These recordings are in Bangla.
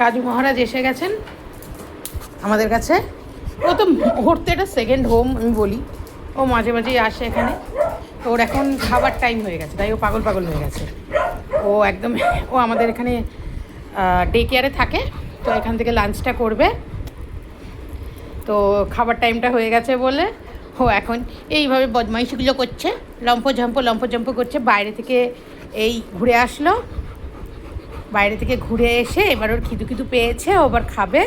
কাজু মহারাজ এসে গেছেন। আমাদের কাছে ও তো ঘুরতে এটা সেকেন্ড হোম আমি বলি। ও মাঝে মাঝেই আসে এখানে। তো ওর এখন খাবার টাইম হয়ে গেছে। তাই ও পাগল পাগল হয়ে গেছে। ও একদম ও আমাদের এখানে ডে কেয়ারে থাকে। তো এখান থেকে লাঞ্চটা করবে। তো খাবার টাইমটা হয়ে গেছে বলে ও এখন এইভাবে বদমাইশিগুলো করছে। লম্প ঝম্প লম্প ঝম্প করছে। বাইরে থেকে এই ঘুরে আসলো। বাইরে থেকে ঘুরে এসে এবার ওর খিদু খিদু পেয়েছে, ও আবার খাবে।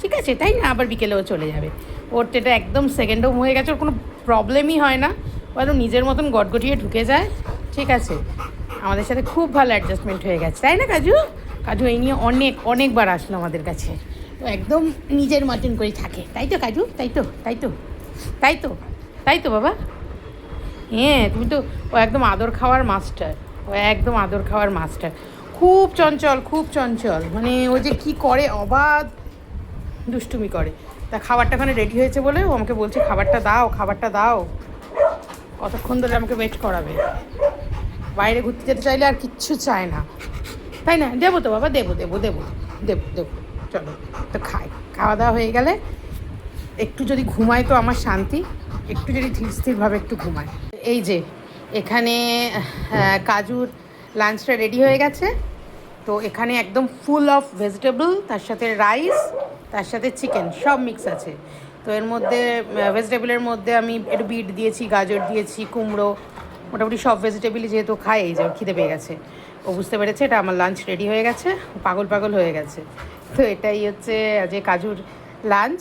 ঠিক আছে, তাই না? আবার বিকেলেও চলে যাবে। ওর তো এটা একদম সেকেন্ড হোম হয়ে গেছে, ওর কোনো প্রবলেমই হয় না। ও নিজের মতন গটগটিয়ে ঢুকে যায়। ঠিক আছে, আমাদের সাথে খুব ভালো অ্যাডজাস্টমেন্ট হয়ে গেছে। তাই না, কাজু? কাজু, এই নিয়ে অনেক, অনেকবার আসলো আমাদের কাছে। তো একদম নিজের মতন করে থাকে। তাই তো, কাজু? তাই তো তাই তো তাই তো তাই তো, বাবা। হ্যাঁ তুমি তো, ও একদম আদর খাওয়ার মাস্টার ও একদম আদর খাওয়ার মাস্টার খুব চঞ্চল খুব চঞ্চল। মানে ও যে কী করে অবাধ দুষ্টুমি করে। তা খাবারটা ওখানে রেডি হয়েছে বলে ও আমাকে বলছে, খাবারটা দাও খাবারটা দাও। কতক্ষণ ধরে আমাকে ওয়েট করাবে? বাইরে ঘুরতে যেতে চাইলে আর কিচ্ছু চায় না। তাই না? দেবো তো বাবা, দেবো দেবো দেবো দেবো দেবো। চলো, তো খাই। খাওয়া দাওয়া হয়ে গেলে একটু যদি ঘুমায় তো আমার শান্তি, একটু যদি ধীর স্থিরভাবে একটু ঘুমায়। এই যে, এখানে কাজুর লাঞ্চটা রেডি হয়ে গেছে। তো এখানে একদম ফুল অফ ভেজিটেবল তার সাথে রাইস তার সাথে চিকেন সব মিক্স আছে। তো এর মধ্যে ভেজিটেবলের মধ্যে আমি একটু বিট দিয়েছি, গাজর দিয়েছি, কুমড়ো, মোটামুটি সব ভেজিটেবলই যেহেতু খাই এই যে খিদে পেয়ে গেছে। ও বুঝতে পেরেছে, এটা আমার লাঞ্চ রেডি হয়ে গেছে, পাগল পাগল হয়ে গেছে। তো এটাই হচ্ছে যে কাজুর লাঞ্চ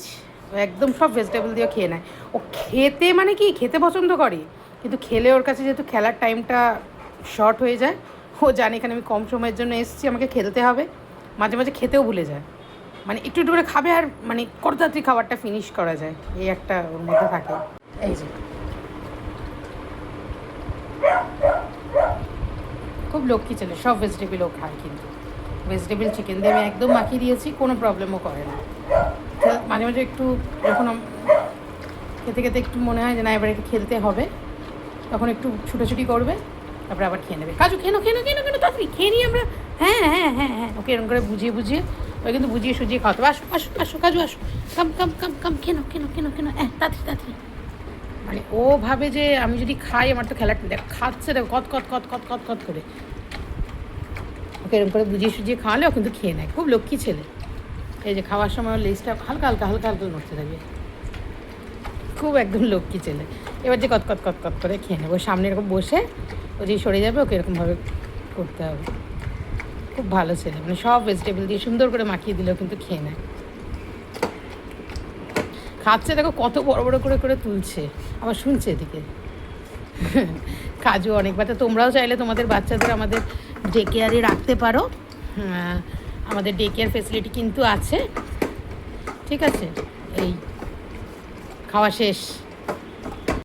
একদম সব ভেজিটেবল দিয়ে খেয়ে নেয়। ও খেতে মানে কি, খেতে পছন্দ করে, কিন্তু খেলে ওর কাছে যেহেতু খেলার টাইমটা শর্ট হয়ে যায় ও জানে এখানে আমি কম সময়ের জন্য এসেছি, আমাকে খেলতে হবে। মাঝে মাঝে খেতেও ভুলে যায়। মানে একটু একটু করে খাবে আর মানে কত তাড়াতাড়ি খাবারটা ফিনিশ করা যায়। এই একটা ওর মধ্যে থাকে। এই যে। খুব লক্ষ্মী ছেলে, সব ভেজিটেবলও খায় কিন্তু। ভেজিটেবল চিকেন দিয়ে আমি একদম মাখিয়ে দিয়েছি, কোনো প্রবলেমও করে না। মাঝে মাঝে একটু যখন খেতে খেতে একটু মনে হয় যে না, এবার একটু খেলতে হবে। তখন একটু ছুটোছুটি করবে। তারপরে আবার খেয়ে নেবে। কাজু খেনো খেনো খেনো খেনো তাড়াতাড়ি খেয়ে নিই আমরা হ্যাঁ হ্যাঁ হ্যাঁ হ্যাঁ ওকে এরকম করে বুঝিয়ে বুঝিয়ে ওই কিন্তু বুঝিয়ে সুজিয়ে খাওয়াতে আসো আসো আসো, কাজু, আসো। কাম কাম কাম কাম খেনো খেনো খেনো খেনো হ্যাঁ তাড়াতাড়ি তাড়াতাড়ি। মানে ও ভাবে যে আমি যদি খাই, আমার তো খেলার দেখ, খাচ্ছে, দেখ, কত কত কত কত কত কত করে। ওকে এরকম করে বুঝিয়ে সুজিয়ে খাওয়ালে ও কিন্তু খেয়ে নেয়। খুব লক্ষ্মী ছেলে। এই যে খাওয়ার সময় লেজটা হালকা হালকা হালকা হালকা নড়তে থাকবে খুব একদম লক্ষ্মী ছেলে। এবার যে কত কত কত কত করে খেয়ে নেব। সামনে এরকম বসে যে সরে যাবে ওকে এরকমভাবে করতে হবে। খুব ভালো ছেলে মানে সব ভেজিটেবল দিয়ে সুন্দর করে মাখিয়ে দিলেও কিন্তু খেয়ে নেয়। খাচ্ছে দেখো কত বড় বড় করে করে তুলছে। আবার শুনছে এদিকে। কাজু অনেক তো তোমরাও চাইলে তোমাদের বাচ্চাদের আমাদের ডে কেয়ারে রাখতে পারো। আহ, আমাদের ডে কেয়ার ফেসিলিটি কিন্তু আছে। ঠিক আছে? এই খাওয়া শেষ।